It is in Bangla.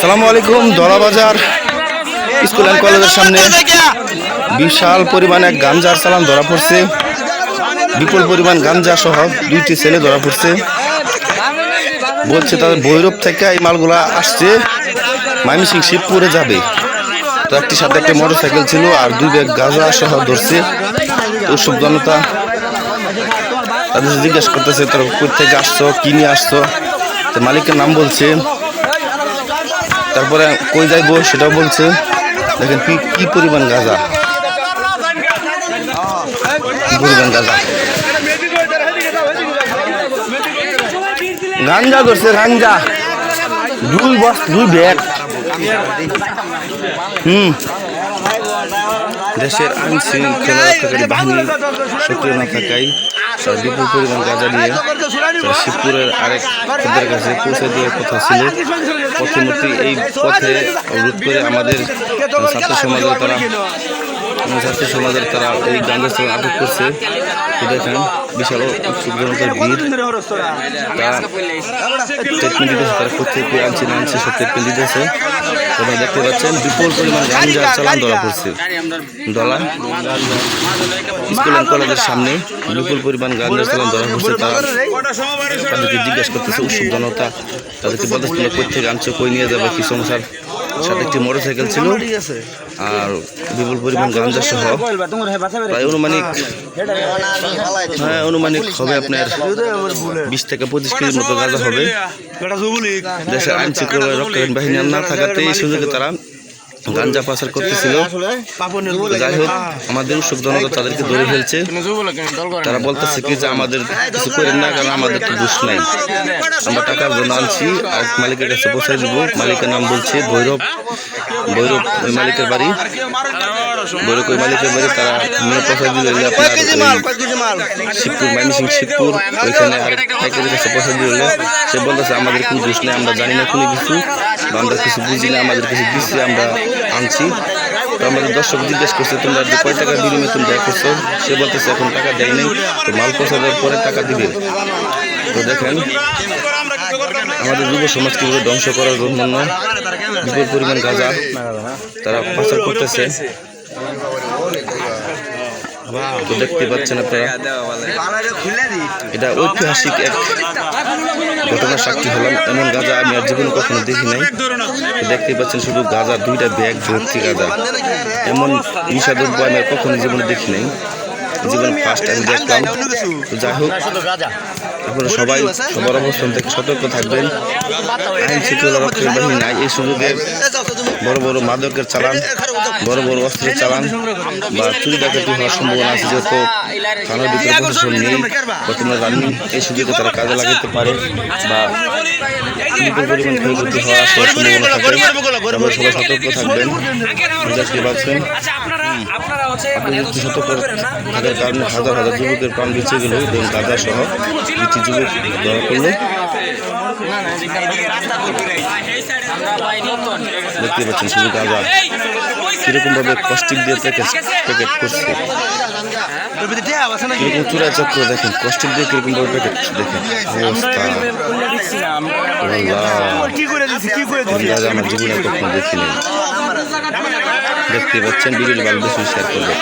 সালামু আলাইকুম দলাবাজার স্কুল অ্যান্ড কলেজের সামনে বিশাল পরিমাণে গাঞ্জার চালান ধরা পড়ছে। বিপুল পরিমাণ গাঞ্জা সহ দুইটি ছেলে ধরা পড়ছে। বলছে তাদের ভৈরব থেকে এই মালগুলা আসছে মাইমিসিং শিবপুরে যাবে। তো একটি সাথে একটা মোটর সাইকেল ছিল আর দুই ব্যাগ গাঁজা সহ ধরছে। উৎসব জনতা, তাদের জিজ্ঞেস করতেছে, তোর কই থেকে আসছো, কি নিয়ে আসছো? তো মালিকের নাম বলছে তারপরে কই যাইবো সেটাও বলছে। দেখেন কি কি পরিমাণ গাঁজা। পরিমাণ গাঁজা। গাঞ্জা ধরছে গাঞ্জা দুই বস দুই ব্যাগ হুম। দেশের আইন শৃঙ্খলা বাহিনী সক্রিয় না থাকায় বিপুল পরিমাণ গাঁজা শিবপুরের আরেক খদ্দের কাছে পৌঁছে দেওয়ার এই পথে আমাদের ছাত্র সমাজের তারা ছাত্র সমাজের তারা এই চালান আটক করছে। দেখেন, বিশাল উৎসুক জনতার ভিড়। তারা ট্রিটমেন্ট কোথেকে আনছে না আনছে সব ট্রিটমেন্ট দিতেছে। তোমরা দেখতে পাচ্ছেন, বিপুল পরিমাণ গাঞ্জা চালান ধরা পড়ছে। ডলা স্কুল অ্যান্ড কলেজের সামনে বিপুল পরিমাণ গাঞ্জা চালান ধরা পড়ছে। তারা তাদেরকে জিজ্ঞাসা করতেছে উৎসুক জনতা তাদেরকে বলতেছে তোমরা কই থেকে আনছো, কই নিয়ে যাবে, কি সংসার? সাথে একটি মোটর সাইকেল ছিল আর বিপুল পরিমাণ গাঞ্জা সহ। প্রায় অনুমানিক হ্যাঁ অনুমানিক হবে আপনার বিশ থেকে পঁচিশ কেজির মতো গাঁজা হবে। দেশের আইন শৃঙ্খলা রক্ষাকারী বাহিনী না থাকাতে এই সুযোগে তারা গাঞ্জা পাচার করতেছিল। যাই হোক আমাদের উৎসুক জনতা তাদেরকে ধরে ফেলছে। তারা বলতেছে কি যে আমাদের কিছু করেন না কারণ আমাদের তো দোষ নাই। আমরা টাকার জন্য আনছি আর মালিকের কাছে বসাই দেবো। মালিকের নাম বলছে ভৈরব। ভৈরব ওই মালিকের বাড়ি? ভৈরব ওই মালিকের বাড়ি তারা মেয়ে পৌঁছাই দিল আপনার ওই শিবপুর ময়মনসিং শিবপুর ওইখানে আর পাইকারের কাছে পৌঁছে দিলে সে বলতেছে আমাদের কোনো দোষ নেই আমরা জানি না কোনো কিছু বা আমরা কিছু বুঝি না আমাদের কিছু দিচ্ছি আমরা আনছি। তো আমাদের দর্শক জিজ্ঞেস করছে তোমরা যে কয় টাকা বিনিময়ে তুমি দেয় করছ? সে বলতেছে এখন টাকা দেয় নাই তো মাল দেওয়ার পরে টাকা দিবে। তো দেখেন আমাদের যুব সমাজ কীভাবে ধ্বংস করার জন্য বিপুল পরিমাণ গাঁজা, তারা পাচার করতেছে। দেখতে পাচ্ছেন আপনারা, এটা ঐতিহাসিক এক ঘটনার সাক্ষী হলাম। এমন গাঁজা আমি আর জীবনে কখনো দেখি নাই। দেখতে পাচ্ছেন শুধু গাঁজা, দুইটা ব্যাগ ভর্তি গাঁজা। এমন নিষাদ্রব্য আমি আর কখনো জীবনে দেখি নাই। জীবন ফার্স্ট আমি দেখলাম তো যাই হোক আপনারা সবাই সবার অবস্থান থেকে সতর্ক থাকবেন আইন শৃঙ্খলা রক্ষার বাহিনী নাই এই সুযোগে বড় বড় মাদকের চালান বড় বড় অস্ত্রের চালান বা চুরি ডাকাতি হওয়ার সম্ভাবনা আছে যেহেতু থানার ভিতরে প্রশাসন নেই বর্তমানে জানি এই সুযোগে তারা কাজে লাগাতে পারে বা বিপুল পরিমাণ ক্ষয়ক্ষতি হওয়ার সম্ভাবনা থাকে সবাই সতর্ক থাকবেন দেখতে পাচ্ছেন একটু সতর্ক থাকার কারণে হাজার হাজার যুবকের প্রাণ বেঁচে গেল এবং গাঁজা সহ দুটি যুবক ধরা পড়ল দেখতে পাচ্ছেন শুধু গাঁজা কীরকম ভাবে কস্টিক দিয়ে প্যাকেট প্যাকেট করছে। কীরকম চূড়া চক্র দেখেন কস্টিক দিয়ে কীরকম ভাবে প্যাকেট দেখেন অবস্থা। আমার জীবনে কখনো দেখিনি। দেখতে পাচ্ছেন বিরল বাল বেশি শেয়ার করবে।